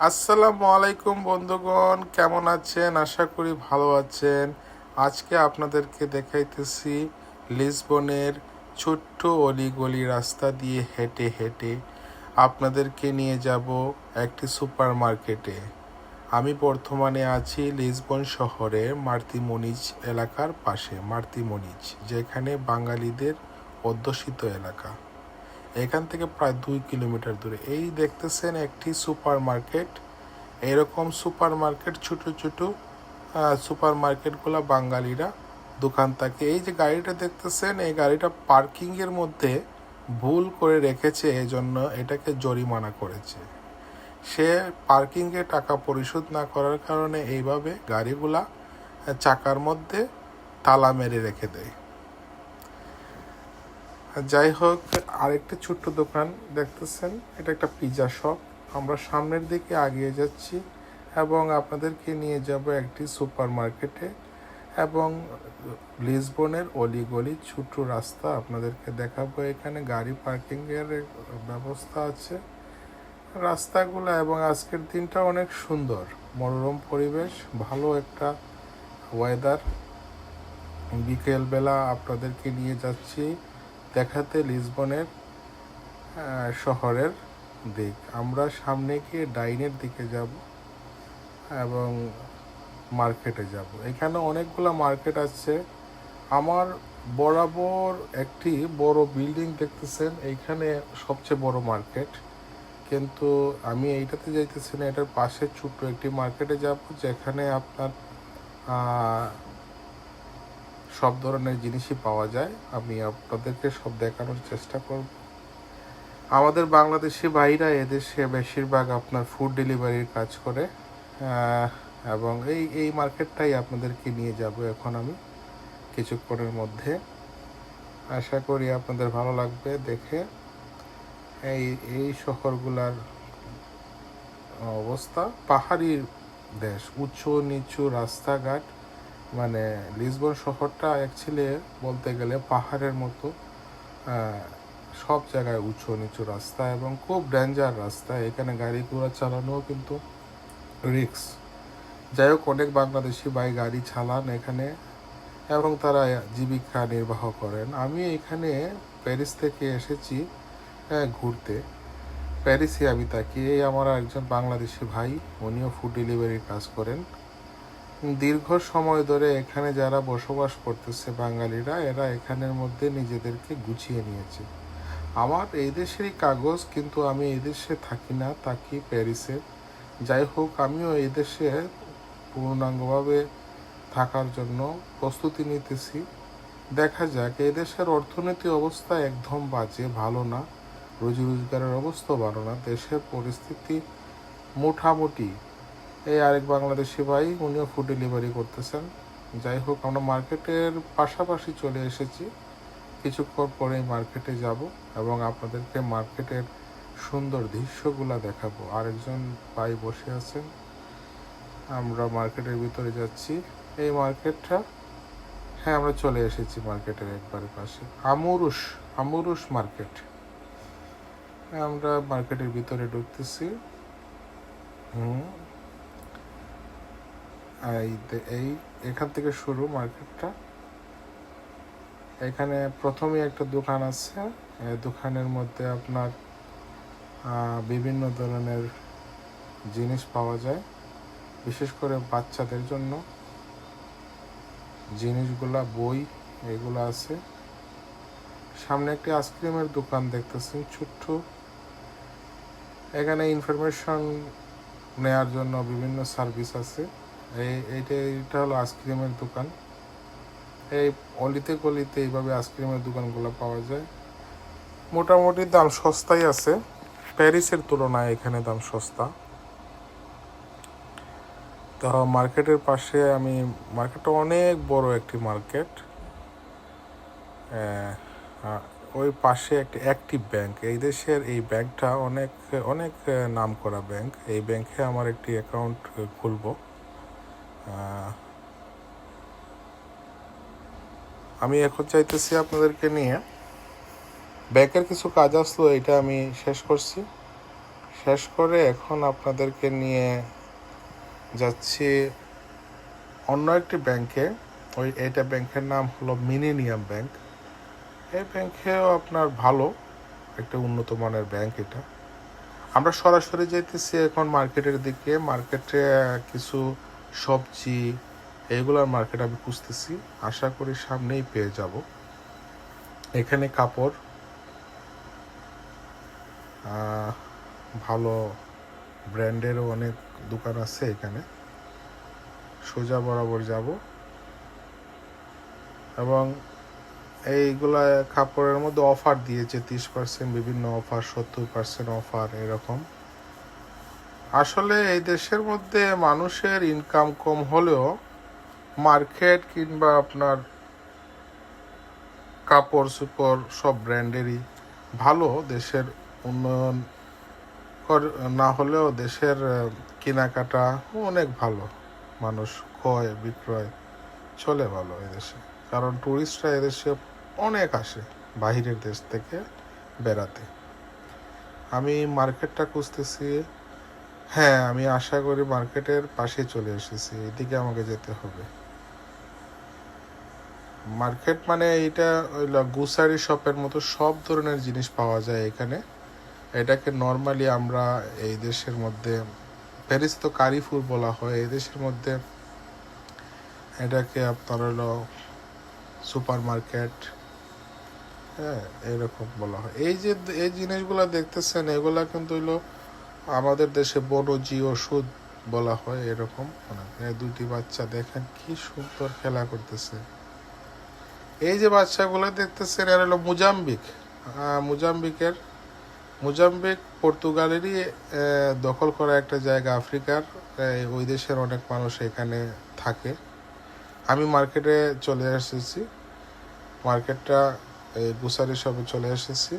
আসসালামু আলাইকুম বন্ধুগণ, কেমন আছেন? আশা করি ভালো আছেন। আজকে আপনাদেরকে দেখাইতেছি লিসবনের ছোট্ট অলিগলি রাস্তা দিয়ে হেঁটে হেঁটে আপনাদেরকে নিয়ে যাব একটি সুপার মার্কেটে আমি বর্তমানে আছি লিসবন শহরে মার্তিমনিজ এলাকার পাশে মার্তিমনিজ যেখানে বাঙালিদের অধ্যুষিত এলাকা। এখান থেকে প্রায় দুই কিলোমিটার দূরে। এই দেখতেছেন একটি সুপার মার্কেট এরকম সুপার মার্কেট ছোট ছোট সুপার মার্কেটগুলো বাঙালিরা দোকান থাকে। এই যে গাড়িটা দেখতেছেন, এই গাড়িটা পার্কিংয়ের মধ্যে ভুল করে রেখেছে, এজন্য এটাকে জরিমানা করেছে। সে পার্কিংয়ে টাকা পরিশোধ না করার কারণে এইভাবে গাড়িগুলা চাকার মধ্যে তালা মেরে রেখে দেয়। যাই হোক, আরেকটা ছোট্ট দোকান দেখতেছেন। এটা একটা পিৎজা শপ আমরা সামনের দিকে আগিয়ে যাচ্ছি এবং আপনাদেরকে নিয়ে যাব একটি সুপার মার্কেটে এবং লিসবনের অলিগলি ছোট রাস্তা আপনাদেরকে দেখাবো। এখানে গাড়ি পার্কিংয়ের ব্যবস্থা আছে। রাস্তাগুলো এবং আজকের দিনটা অনেক সুন্দর। মনোরম পরিবেশ, ভালো একটা ওয়েদার বিকেলবেলা আপনাদেরকে নিয়ে যাচ্ছি। দেখাতে লিসবনের শহরের দিক। আমরা সামনে গিয়ে ডাইনের দিকে যাব এবং মার্কেটে যাব। এখানে অনেকগুলো মার্কেট আছে। আমার বরাবর একটি বড় বিল্ডিং দেখতেছেন। এইখানে সবচেয়ে বড় মার্কেট। কিন্তু আমি এইটাতে যাইতেছি না। এটার পাশে ছোট্ট একটি মার্কেটে যাব যেখানে আপনার সব ধরনের জিনিসই পাওয়া যায়। আমি আপনাদেরকে সব দেখানোর চেষ্টা করব। আমাদের বাংলাদেশি ভাইরা এদেশে বেশিরভাগ আপনার ফুড ডেলিভারির কাজ করে। এবং এই এই মার্কেটটাই আপনাদেরকে নিয়ে যাব এখন আমি কিছুক্ষণের মধ্যে। আশা করি আপনাদের ভালো লাগবে দেখে। এই এই শহরগুলার অবস্থা পাহাড়ি দেশ, উঁচু নিচু রাস্তাঘাট। মানে লিসবন শহরটা অ্যাকচুয়ালি বলতে গেলে পাহাড়ের মতো সব জায়গায় উঁচু নিচু রাস্তা এবং খুব ডেঞ্জার রাস্তা। এখানে গাড়ি ঘোড়া চালানোও কিন্তু রিক্স যাই হোক, অনেক বাংলাদেশি ভাই গাড়ি চালান এখানে এবং তারা জীবিকা নির্বাহ করেন। আমি এখানে প্যারিস থেকে এসেছি ঘুরতে। প্যারিসে আমি থাকি। এই আমার একজন বাংলাদেশি ভাই, উনিও ফুড ডেলিভারির কাজ করেন। দীর্ঘ সময় ধরে এখানে যারা বসবাস করতেছে বাঙালিরা, এরা এখানের মধ্যে নিজেদেরকে গুছিয়ে নিয়েছে। আমার এই দেশেরই কাগজ, কিন্তু আমি এই দেশে থাকি না, থাকি প্যারিসে। যাই হোক, আমিও এই দেশে পূর্ণাঙ্গভাবে থাকার জন্য প্রস্তুতি নিতেছি। দেখা যাক, এই দেশের অর্থনীতি অবস্থা একদম বাজে, ভালো না। রুজি রোজগারের অবস্থা ভালো না। দেশের পরিস্থিতি মোটামুটি এই আরেক বাংলাদেশি ভাই, উনিও ফুড ডেলিভারি করতেছেন। যাই হোক, আমরা মার্কেটের পাশাপাশি চলে এসেছি। কিছুক্ষণ পরেই মার্কেটে যাব এবং আপনাদেরকে মার্কেটের সুন্দর দৃশ্যগুলা দেখাবো। আরেকজন ভাই বসে আছেন। আমরা মার্কেটের ভিতরে যাচ্ছি। এই মার্কেটটা হ্যাঁ আমরা চলে এসেছি মার্কেটের একবারে পাশে। আমুরুষ আমুরুষ মার্কেট আমরা মার্কেটের ভিতরে ঢুকতেছি। হুম। এই এই, এখান থেকে শুরু মার্কেটটা। এখানে প্রথমে একটা দোকান আছে। দোকানের মধ্যে আপনার বিভিন্ন ধরনের জিনিস পাওয়া যায়। বিশেষ করে বাচ্চাদের জন্য জিনিসগুলা, বই এগুলো আছে। সামনে একটি আইসক্রিমের দোকান দেখতেছেন ছোট্ট। এখানে ইনফরমেশন নেয়ার জন্য বিভিন্ন সার্ভিস আছে। এইটা এটা হলো আইসক্রিমের দোকান। এই অলিতে গলিতে এইভাবে আইসক্রিমের দোকানগুলো পাওয়া যায়। মোটামুটি দাম সস্তাই আছে। প্যারিসের তুলনায় এখানে দাম সস্তা। তো মার্কেটের পাশে আমি, মার্কেটটা অনেক বড় একটি মার্কেট। ওই পাশে একটি অ্যাক্টিভ ব্যাংক এই দেশের এই ব্যাংকটা অনেক অনেক নাম করা ব্যাংক এই ব্যাংকে আমার একটি অ্যাকাউন্ট খুলবো। আমি এখন চাইতেছি আপনাদেরকে নিয়ে। ব্যাংকের কিছু কাজ আসলো, এটা আমি শেষ করছি। শেষ করে এখন আপনাদেরকে নিয়ে যাচ্ছি অন্য একটি ব্যাংকে। ওই এটা ব্যাংকের নাম হলো মিলেনিয়াম ব্যাংক। এই ব্যাংকেও আপনার ভালো, একটা উন্নত মানের ব্যাংক এটা। আমরা সরাসরি যাইতেছি এখন মার্কেটের দিকে। মার্কেটে কিছু সবজি এইগুলার মার্কেট আমি খুঁজতেছি। আশা করি সামনেই পেয়ে যাব। এখানে কাপড় ভালো ব্র্যান্ডেরও অনেক দোকান আছে এখানে। সোজা বরাবর যাব। এবং এইগুলা কাপড়ের মধ্যে অফার দিয়েছে, তিরিশ পার্সেন্ট বিভিন্ন অফার, সত্তর পার্সেন্ট অফার, এরকম। আসলে এই দেশের মধ্যে মানুষের ইনকাম কম হলেও মার্কেট কিংবা আপনার কাপড় চোপড় সব ব্র্যান্ডেরই ভালো দেশের উন্নয়ন না হলেও দেশের কেনাকাটা অনেক ভালো। মানুষ ক্রয়, বিক্রয় চলে ভালো এদেশে কারণ টুরিস্টরা এদেশে অনেক আসে, বাহিরের দেশ থেকে বেড়াতে। আমি মার্কেটটা খুঁজতেছি হ্যাঁ আমি আশা করি মার্কেটের পাশে চলে এসেছি। এদিকে আমাকে যেতে হবে। মার্কেট মানে এটা গ্রোসারি শপের মতো সব ধরনের জিনিস পাওয়া যায় এখানে। এটাকে নর্মালি আমরা এই দেশের মধ্যে প্যারিস তো কারিফুর বলা হয়, এই দেশের মধ্যে এটাকে আপনার হলো সুপার মার্কেট হ্যাঁ এরকম বলা হয়। এই যে, এই জিনিসগুলো দেখতেছেন, এগুলা কিন্তু হইল আমাদের দেশে বনজি ওষুধ বলা হয়, এরকম। মানে দুটি বাচ্চা দেখেন কি সুন্দর খেলা করতেছে। এই যে বাচ্চাগুলো দেখতেছেন এরা হলো মুজাম্বিক। মুজাম্বিকের, মুজাম্বিক পর্তুগালেরই দখল করা একটা জায়গা আফ্রিকার। ওই দেশের অনেক মানুষ এখানে থাকে। আমি মার্কেটে চলে এসেছি। মার্কেটটা এই গ্রোসারি শপে চলে এসেছি।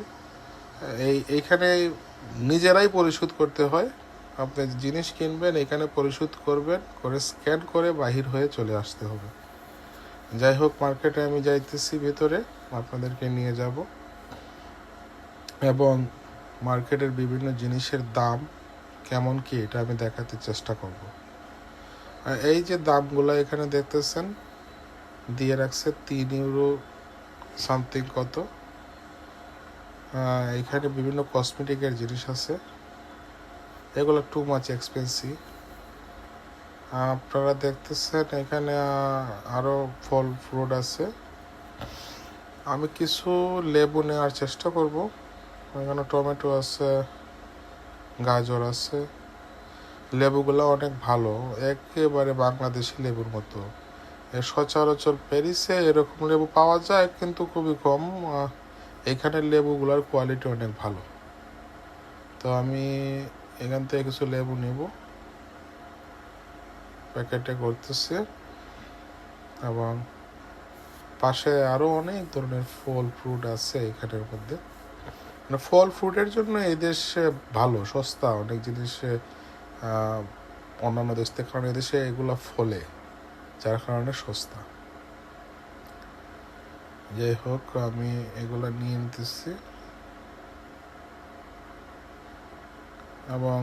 এই এইখানে নিজেরাই পরিশোধ করতে হয়। আপনি জিনিস কিনবেন, এখানে পরিশোধ করবেন, করে স্ক্যান করে বাহির হয়ে চলে আসতে হবে। যাই হোক মার্কেটে আমি যাইতেছি, ভেতরে আপনাদেরকে নিয়ে যাব। এবং মার্কেটের বিভিন্ন জিনিসের দাম কেমন কি, এটা আমি দেখাতে চেষ্টা করব। এই যে দামগুলো এখানে দেখতেছেন, দিয়ে রাখছে তিন ইউরো সামথিং কত? এখানে বিভিন্ন কসমেটিকের জিনিস আছে। এগুলো টু মাচ এক্সপেন্সিভ আপনারা দেখতেছেন এখানে আরও ফল ফ্রুট আছে। আমি কিছু লেবু নেওয়ার চেষ্টা করব। এখানে টমেটো আছে, গাজর আছে। লেবুগুলো অনেক ভালো, একেবারে বাংলাদেশি লেবুর মতো। সচরাচর প্যারিসে এরকম লেবু পাওয়া যায়, কিন্তু খুবই কম এখানের লেবুগুলোর কোয়ালিটি অনেক ভালো। তো আমি এখান থেকে কিছু লেবু নেব। প্যাকেটে করতেছে। এবং পাশে আরও অনেক ধরনের ফল ফ্রুট আছে এখানের মধ্যে। মানে ফল ফ্রুটের জন্য এই দেশে ভালো, সস্তা, অনেক জিনিস অন্যান্য দেশ থেকে কারণ এদেশে এগুলো ফলে, যার কারণে সস্তা। যাই হোক আমি এগুলা নিয়ে নিতেছি। এবং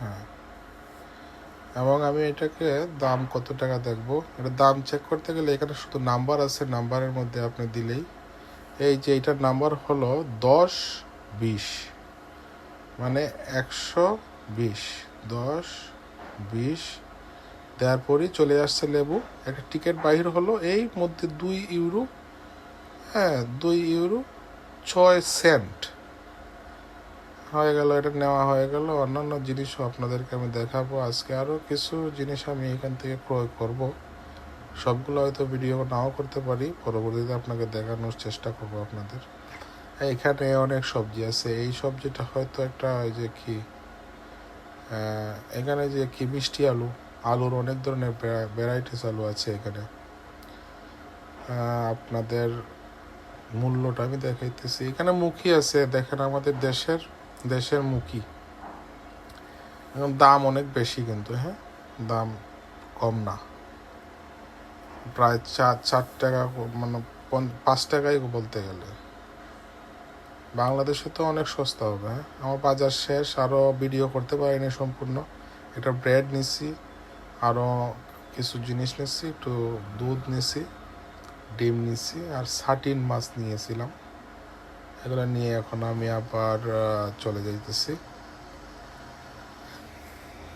হ্যাঁ এবং আমি এটাকে দাম কত টাকা দেখব? এটা দাম চেক করতে গেলে এখানে শুধু নাম্বার আছে নাম্বারের মধ্যে আপনি দিলেই। এই যে এটার নাম্বার হলো দশ বিশ মানে একশো বিশ, দশ বিশ দেওয়ার পরই চলে আসছে লেবু। একটা টিকিট বাহির হলো, এই মধ্যে দুই ইউরো হ্যাঁ দুই ইউরো ছয় সেন্ট হয়ে গেল, এটা নেওয়া হয়ে গেল। অন্যান্য জিনিসও আপনাদেরকে আমি দেখাবো। আজকে আরও কিছু জিনিস আমি এখান থেকে ক্রয় করব। সবগুলো হয়তো ভিডিও নাও করতে পারি। পরবর্তীতে আপনাকে দেখানোর চেষ্টা করব আপনাদের। এখানে অনেক সবজি আছে। এই সবজিটা হয়তো একটা ওই যে কি এখানে যে কি, মিষ্টি আলু। আলুর অনেক ধরনের ভ্যারাইটিস আলু আছে এখানে। আপনাদের মূল্যটা আমি দেখাইতেছি। এখানে মুখী আছে, দেখেন আমাদের দেশের দেশের মুখী। দাম অনেক বেশি কিন্তু হ্যাঁ? দাম কম না। প্রায় চার চার টাকা মানে পাঁচ টাকাই বলতে গেলে। বাংলাদেশে তো অনেক সস্তা হবে হ্যাঁ? আমার বাজার শেষ আরও ভিডিও করতে পারিনি সম্পূর্ণ। এটা ব্রেড নিছি। আরও কিছু জিনিস নিছি একটু দুধ নিছি ডিম নিছি আর সাটিন মাছ নিয়েছিলাম। এগুলো নিয়ে এখন আমি আবার চলে যাইতেছি।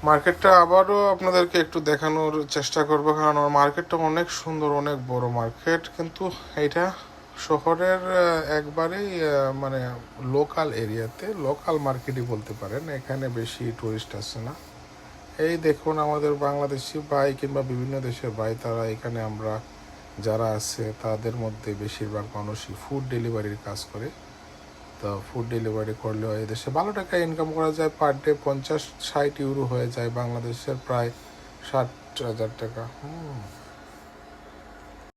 মার্কেটটা আবারও আপনাদেরকে একটু দেখানোর চেষ্টা করব, কারণ মার্কেটটা অনেক সুন্দর, অনেক বড় মার্কেট। কিন্তু এটা শহরের একবারেই মানে লোকাল এরিয়াতে লোকাল মার্কেটই বলতে পারেন। এখানে বেশি টুরিস্ট আসে না। এই দেখুন আমাদের বাংলাদেশি ভাই কিংবা বিভিন্ন দেশের ভাই, তারা এখানে আমরা যারা আছে, তাদের মধ্যে বেশিরভাগ মানুষই ফুড ডেলিভারির কাজ করে। তো ফুড ডেলিভারি করলেও এই দেশে ভালো টাকা ইনকাম করা যায় পার ডে পঞ্চাশ, ষাট ইউরো হয়ে যায়, বাংলাদেশের প্রায় ষাট হাজার টাকা। হুম।